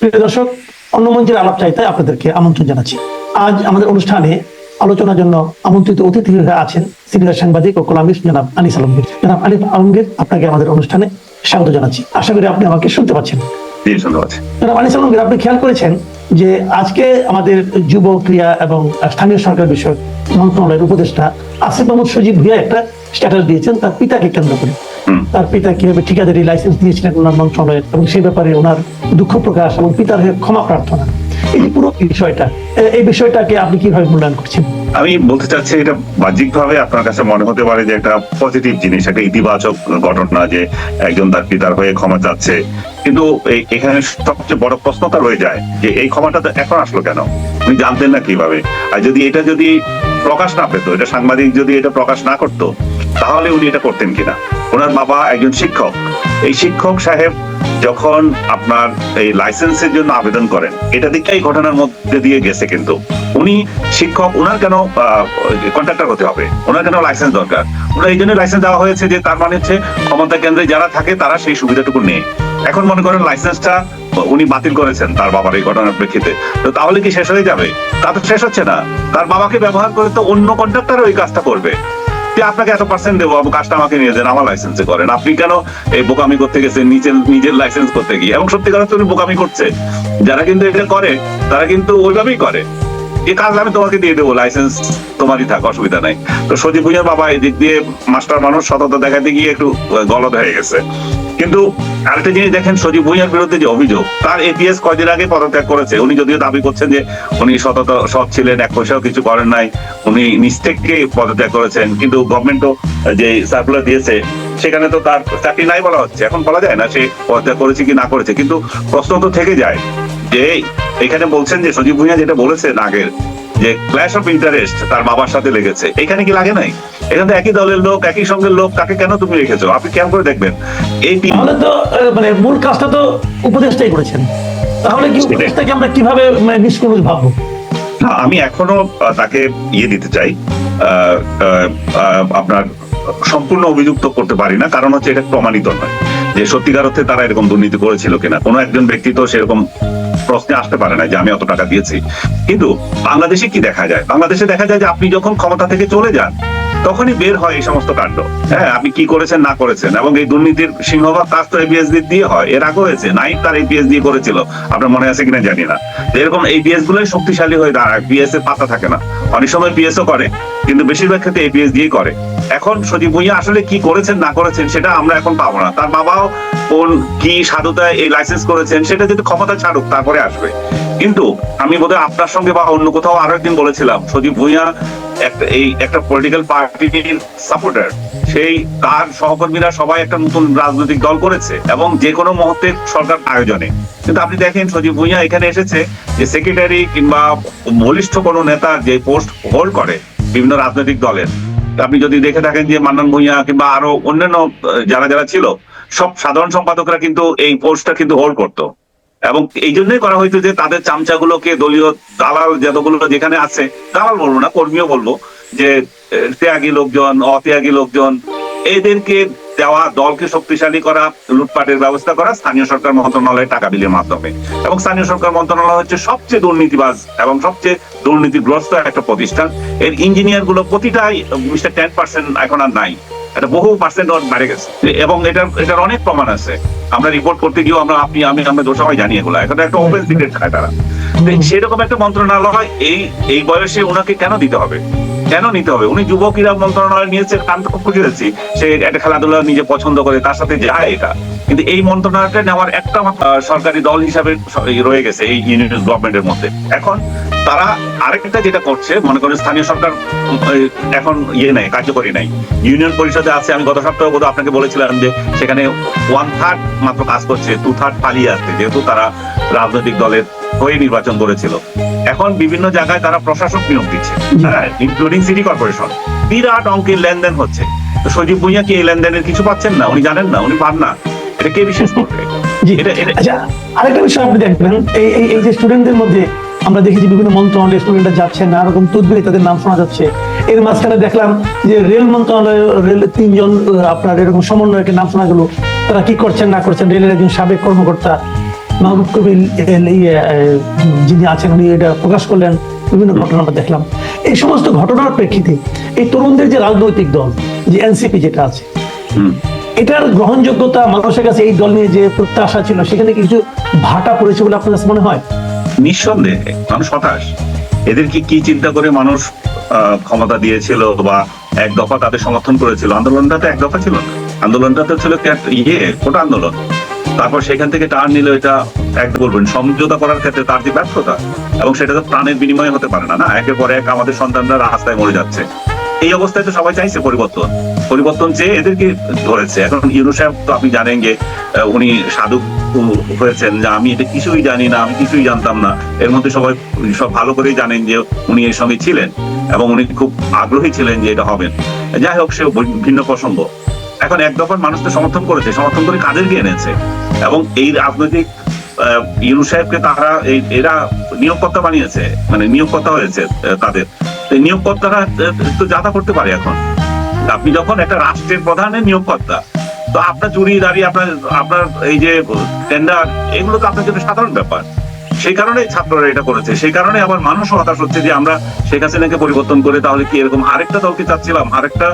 প্রিয় দর্শক অন্য মঞ্চের আলাপ চাইতে আপনাদেরকে আমন্ত্রণ জানাচ্ছি। আজ আমাদের অনুষ্ঠানে আলোচনার জন্য আমন্ত্রিত অতিথি আছেন সিনিয়র সাংবাদিক ও কলামিস্ট জনাব আনিস আলমগীর। জনাব আলমগীর আপনাকে আমাদের অনুষ্ঠানে স্বাগত জানাচ্ছি। আশা করি আপনি আমাকে শুনতে পাচ্ছেন। জনাব আনিস আলমগীর আপনি খেয়াল করেছেন যে আজকে আমাদের যুব ক্রিয়া এবং স্থানীয় সরকার বিষয়ক মন্ত্রণালয়ের উপদেষ্টা আসিফ মোহাম্মদ সজীব ভুইয়া একটা স্ট্যাটাস দিয়েছেন তার পিতাকে কেন্দ্র করে। তার পিতা কীভাবে ঠিকাদারি লাইসেন্স দিয়েছিলেন ওনার মন্ত্রণালয়ের এবং সেই ব্যাপারে ওনার দুঃখ প্রকাশ এবং পিতার ক্ষমা প্রার্থনা। এই পুরো বিষয়টা এই বিষয়টাকে আপনি কীভাবে মূল্যায়ন করছেন? আমি বলতে চাচ্ছি এটা বাহ্যিকভাবে আপনার কাছে মনে হতে পারে যে একটা পজিটিভ জিনিস, একটা ইতিবাচক ঘটনা যে একজন তার পিতার হয়ে ক্ষমা চাচ্ছে। কিন্তু এখানে সবচেয়ে বড় প্রশ্নটা রয়ে যায় যে এই ক্ষমাটা তো এখন আসলো কেন? উনি জানতেন না কীভাবে। আর যদি এটা যদি প্রকাশ না পেতো, এটা সাংবাদিক যদি এটা প্রকাশ না করতো তাহলে উনি এটা করতেন কিনা? ওনার বাবা একজন শিক্ষক। এই শিক্ষক সাহেব যখন আপনার এই লাইসেন্সের জন্য আবেদন করেন, এটা দিকটা এই ঘটনার মধ্যে দিয়ে গেছে কিন্তু। উনি শিক্ষক ওনার কেন কন্ট্রাক্টর হতে হবে? ওনার কেন লাইসেন্স দরকার? ওনার এই জন্য লাইসেন্স দেওয়া হয়েছে যে তার মানে হচ্ছে ক্ষমতা কেন্দ্রে যারা থাকে তারা সেই সুবিধাটুকু নেই এখন মনে করেন লাইসেন্সটা উনি বাতিল করেছেন তার বাবার এই ঘটনার প্রেক্ষিতে। তো তাহলে কি শেষ হয়ে যাবে? তা তো শেষ হচ্ছে না। তার বাবাকে ব্যবহার করে তো অন্য কন্ট্রাক্টর ওই কাজটা করবে। যে আপনাকে এত পার্সেন্ট দেবো কাজটা আমাকে নিয়ে যান, আমার লাইসেন্সে করেন। আপনি কেন এই বোকামি করতে গেছেন, নিজের নিজের লাইসেন্স করতে গিয়ে? এবং সত্যি কথা বোকামি করছে। যারা কিন্তু এটা করে, তারা কিন্তু ওইভাবেই করে। এই কাজ আমি তোমাকে দিয়ে দেবো লাইসেন্স তোমারই থাক, অসুবিধা নাই। তো সজীব ভুঁইয়ার বাবা এদিক দিয়ে মাস্টার মানুষ, সততা দেখাতে গিয়ে একটু গলদ হয়ে গেছে। কিন্তু আরেকটা জিনিস দেখেন, সজীব ভুঁইয়ার বিরুদ্ধে যে অভিযোগ, তার এপিএস কয়দিন আগে পদত্যাগ করেছে। উনি যদিও দাবি করছেন যে উনি সততা, সৎ ছিলেন, এক পয়সাও কিছু করেন নাই, উনি নিস্তেককে পদত্যাগ করেছেন, কিন্তু গভর্নমেন্টও যে সার্কুলার দিয়েছে, সেখানে তো তার চাকরি নাই বলা হচ্ছে। এখন বলা যায় না সে পদত্যাগ করেছে কি না করেছে, কিন্তু প্রশ্ন তো থেকে যায়। যে এখানে বলছেন যে সজীব ভুঁইয়া যেটা বলেছেন আগের যে ক্ল্যাশ অফ ইন্টারেস্ট তার বাবার সাথে লেগেছে। এখানে কি লাগে নাই? এখানে একই দলের লোক একই সঙ্গের লোক তাকে কেন তুমি রেখেছো? আপনি কেমন করে দেখবেন এই তাহলে তো মানে মূল কাজটা তো উপদেষ্টাই করেছেন। তাহলে কি সেটাই। উপদেষ্টাকে আমরা কীভাবে মানে নিষ্কলুষ ভাববো? না, আমি এখনও তাকে ইয়ে দিতে চাই। আপনার সম্পূর্ণ অভিযুক্ত করতে পারি না কারণ হচ্ছে এটা প্রমাণিত নয়। যে সত্যিকার অর্থে তারা এরকম দুর্নীতি করেছিল কিনা। কোনো একজন ব্যক্তি তো সেরকম প্রশ্নে আসতে পারে না যে আমি অত টাকা দিয়েছি। কিন্তু বাংলাদেশে কি দেখা যায়? বাংলাদেশে দেখা যায় যে আপনি যখন ক্ষমতা থেকে চলে যান, তখনই বের হয় এই সমস্ত কাণ্ড। হ্যাঁ আপনি কি করেছেন, না করেছেন, এবং এই দুর্নীতির সিংহভাগ কাজ তো এবিএস দিয়ে হয়। এর আগে হয়েছে নাইট তার এপিএস দিয়ে করেছিল। আপনার মনে আছে কিনা জানি না। এরকম এই পিএস গুলোই শক্তিশালী হয়ে দাঁড়ায়। পিএস এর পাতা থাকে না। অনেক সময় পিএস ও করে, কিন্তু বেশিরভাগ ক্ষেত্রে এপিএস দিয়েই করে। এখন সজীব ভুঁইয়া আসলে কি করেছেন, না করেছেন, সেটা আমরা এখন পাবো না। তার বাবাও কোন, কি সাধুতায় এই লাইসেন্স করেছেন, সেটা যদি ক্ষমতা ছাড়ুক, তারপরে আসবে। কিন্তু আমি বোধহয় আপনার সঙ্গে বা অন্য কোথাও আরও একদিন বলেছিলাম, সজীব ভুঁইয়া একটা, এই একটা পলিটিক্যাল পার্টির সাপোর্টার সেই, তার সহকর্মীরা সবাই একটা নতুন রাজনৈতিক দল করেছে এবং যে কোনো মুহূর্তে সরকার আয়োজনে। কিন্তু আপনি দেখেন, সজীব ভুঁইয়া এখানে এসেছে যে সেক্রেটারি কিংবা বলিষ্ঠ কোনো নেতা যে পোস্ট হোল্ড করে বিভিন্ন রাজনৈতিক দলের। আপনি যদি দেখে থাকেন যে মান্নান ভুঁইয়া কিংবা আরও অন্যান্য যারা যারা ছিল, সব সাধারণ সম্পাদকরা কিন্তু এই পোস্টটা কিন্তু হোল্ড করতো। এবং এই জন্যই করা হয়েছে যে তাদের চামচাগুলোকে দলীয় দালাল যতগুলো যেখানে আছে, দালাল বলব না, কর্মীও বলব, যে ত্যাগী লোকজন, অত্যাগী লোকজন, এদেরকে দেওয়া দলকে শক্তিশালী করা লুটপাটের ব্যবস্থা করা স্থানীয় সরকার মন্ত্রণালয়ের টাকা বিলের মাধ্যমে। এবং স্থানীয় সরকার মন্ত্রণালয় হচ্ছে সবচেয়ে দুর্নীতিবাজ এবং সবচেয়ে দুর্নীতিগ্রস্ত একটা প্রতিষ্ঠান। এর ইঞ্জিনিয়ারগুলো প্রতিটাই মিস্টার টেন পার্সেন্ট এখন আর নাই। এটা বহু পার্সেন্ট বেড়ে গেছে। এবং এটার এটার অনেক প্রমাণ আছে। আমরা রিপোর্ট করতে গিয়েও আমরা আপনি আমি আমরা তো সবাই জানি এগুলো। এখন একটা ওপেন সিক্রেট খায় তারা। সেরকম একটা মন্ত্রণালয় এই এই বয়সে ওনাকে কেন দিতে হবে? কেন নিতে হবে? উনি যুব ক্রীড়া মন্ত্রণালয় নিয়েছে আমি তো খুব সে একটা খেলাধুলা নিজে পছন্দ করে, তার সাথে যায় এটা। কিন্তু এই মন্ত্রণালয়টা নেওয়ার একটা সরকারি দল হিসাবে রয়ে গেছে, এই ইউনিয়ন গভর্নমেন্টের মধ্যে। এখন তারা আরেকটা যেটা করছে, মনে করেন স্থানীয় সরকার এখন ইয়ে নাই, কার্যকরী নাই। ইউনিয়ন পরিষদে আছে, আমি গত সপ্তাহে বোধহয় আপনাকে বলেছিলাম যে, সেখানে ওয়ান থার্ড মাত্র কাজ করছে টু থার্ড পালিয়ে আসছে। যেহেতু তারা রাজনৈতিক দলের হয়ে নির্বাচন করেছিল এখন বিভিন্ন জায়গায় তারা প্রশাসক নিয়োগ দিচ্ছে। হ্যাঁ ইনক্লুডিং সিটি কর্পোরেশন বিরাট অঙ্কের লেনদেন হচ্ছে। তো সজীব ভুঁইয়া কি এই লেনদেনের কিছু পাচ্ছেন না? উনি জানেন না? উনি পান না? এটা কে বিশেষ করবে? আচ্ছা আরেকটা বিষয় আপনি দেখবেন এই এই এই যে স্টুডেন্টদের মধ্যে আমরা দেখেছি বিভিন্ন মন্ত্রণালয়ে স্টুডেন্টরা যাচ্ছে নানা রকম তুদবিরে তাদের নাম শোনা যাচ্ছে। এর মাঝখানে দেখলাম যে রেল মন্ত্রণালয়ে রেল তিনজন আপনার এরকম সমন্বয়কের নাম শোনা গেল। তারা কি করছেন না করছেন? রেলের একজন সাবেক কর্মকর্তা মাহবুব কবির যিনি আছেন উনি এটা প্রকাশ করলেন বিভিন্ন ঘটনা আমরা দেখলাম। এই সমস্ত ঘটনার প্রেক্ষিতে এই তরুণদের যে রাজনৈতিক দল যে এনসিপি যেটা আছে এটার গ্রহণযোগ্যতা মানুষের কাছে এই দল নিয়ে যে প্রত্যাশা ছিল সেখানে কিছু ভাটা পড়েছে বলে আপনার কাছে মনে হয়? নিঃসন্দেহে মানুষ হতাশ। এদেরকে কি চিন্তা করে মানুষ আহ, ক্ষমতা দিয়েছিল বা এক দফা তাদের সমর্থন করেছিল? আন্দোলনটা তো এক দফা ছিল না। আন্দোলনটা তো ছিল ইয়ে কোটা আন্দোলন। তারপর সেখান থেকে টার্ন নিল এটা এক বলবেন, সমঝোতা করার ক্ষেত্রে তার যে ব্যর্থতা এবং সেটা তো প্রাণের বিনিময়ে হতে পারে না না? একের পর এক আমাদের সন্তানরা রাস্তায় মরে যাচ্ছে। এই অবস্থায় তো সবাই চাইছে পরিবর্তন। পরিবর্তন চেয়ে এদেরকে ধরেছে। এখন ইউনু সাহেব তো আপনি জানেন যে উনি সাধু হয়েছেন যে আমি এটা কিছুই জানি না, আমি কিছুই জানতাম না। এর মধ্যে সবাই সব ভালো করেই জানেন যে উনি এর সঙ্গে ছিলেন এবং উনি খুব আগ্রহী ছিলেন যে এটা হবেন। যাই হোক সে ভিন্ন প্রসঙ্গ। এখন এক দফার মানুষ সমর্থন করেছে, সমর্থন করে কাদের কাদেরকে এনেছে এবং এই রাজনৈতিক ইউনু সাহেবকে তারা এরা নিয়োগকর্তা বানিয়েছে মানে নিয়োগকর্তা হয়েছে তাদের। নিয়োগকর্তারা তো যাতা করতে পারে এখন। আপনি যখন একটা রাষ্ট্রের প্রধানের নিয়োগকর্তা, তো আপনার চুরি, দাঁড়িয়ে আপনার আপনার এই যে টেন্ডার এগুলো তো আপনার জন্য সাধারণ ব্যাপার। সেই কারণে ছাত্ররা এটা করেছে। সেই কারণে আবার মানুষও হতাশ হচ্ছে যে আমরা শেখ হাসিনাকে পরিবর্তন করে তাহলে কি এরকম আরেকটা দলকে চাচ্ছিলাম, আরেকটা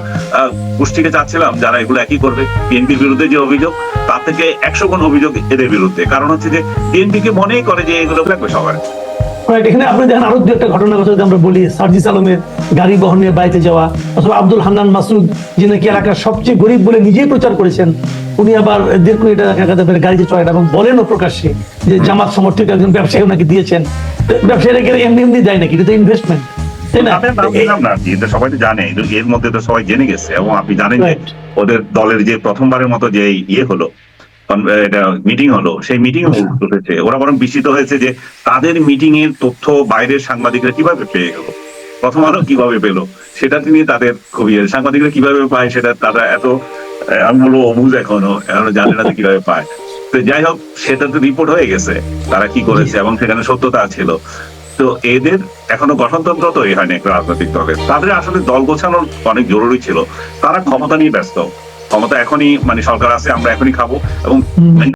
গোষ্ঠীকে চাচ্ছিলাম যারা এগুলো একই করবে? বিএনপির বিরুদ্ধে যে অভিযোগ, তার থেকে একশো গুণ অভিযোগ এদের বিরুদ্ধে। কারণ হচ্ছে যে বিএনপি কে মনেই করে যে এগুলো লাগবে সবার। এখানে আপনি দেখেন আরও দু একটা ঘটনার কথা যদি আমরা বলি সার্জিস আলমের গাড়ি বহন নিয়ে বাড়িতে যাওয়া, অথবা আব্দুল হান্নান মাসুদ, যিনি নাকি এলাকার সবচেয়ে গরিব বলে নিজেই প্রচার করেছেন উনি আবার দেড় কোটি টাকা তাদের গাড়িতে চড়েন এবং বলেনও প্রকাশ্যে যে জামাত সমর্থক একজন ব্যবসায়ী ওনাকে দিয়েছেন। ব্যবসায়ীরা গেলে এমনি এমনি দেয় নাকি? এটা তো ইনভেস্টমেন্ট এটা সবাই তো জানে এর- এর মধ্যে তো সবাই জেনে গেছে এবং আপনি জানেন যে ওদের দলের যে প্রথমবারের মতো যে ইয়ে হলো এটা মিটিং হলো সেই মিটিং উঠেছে। ওরা বরং বিস্মিত হয়েছে যে তাদের মিটিং এর তথ্য বাইরের সাংবাদিকরা কীভাবে পেয়ে গেল? প্রথম আলো কীভাবে পেল সেটা নিয়ে তাদের খুবই। সাংবাদিকরা কীভাবে পায় সেটা তারা এত আমি বলব অবুঝ এখনও এখনও জানে না কীভাবে পায়। তো যাই হোক সেটা তো রিপোর্ট হয়ে গেছে তারা কি করেছে এবং সেখানে সত্যতা ছিল। তো এদের এখনও গঠনতন্ত্র তৈরি হয়নি একটা রাজনৈতিক দলের। তাদের আসলে দল গোছানোর অনেক জরুরি ছিল। তারা ক্ষমতা নিয়ে ব্যস্ত। ক্ষমতা এখনই মানে সরকার আছে আমরা এখনই খাব এবং।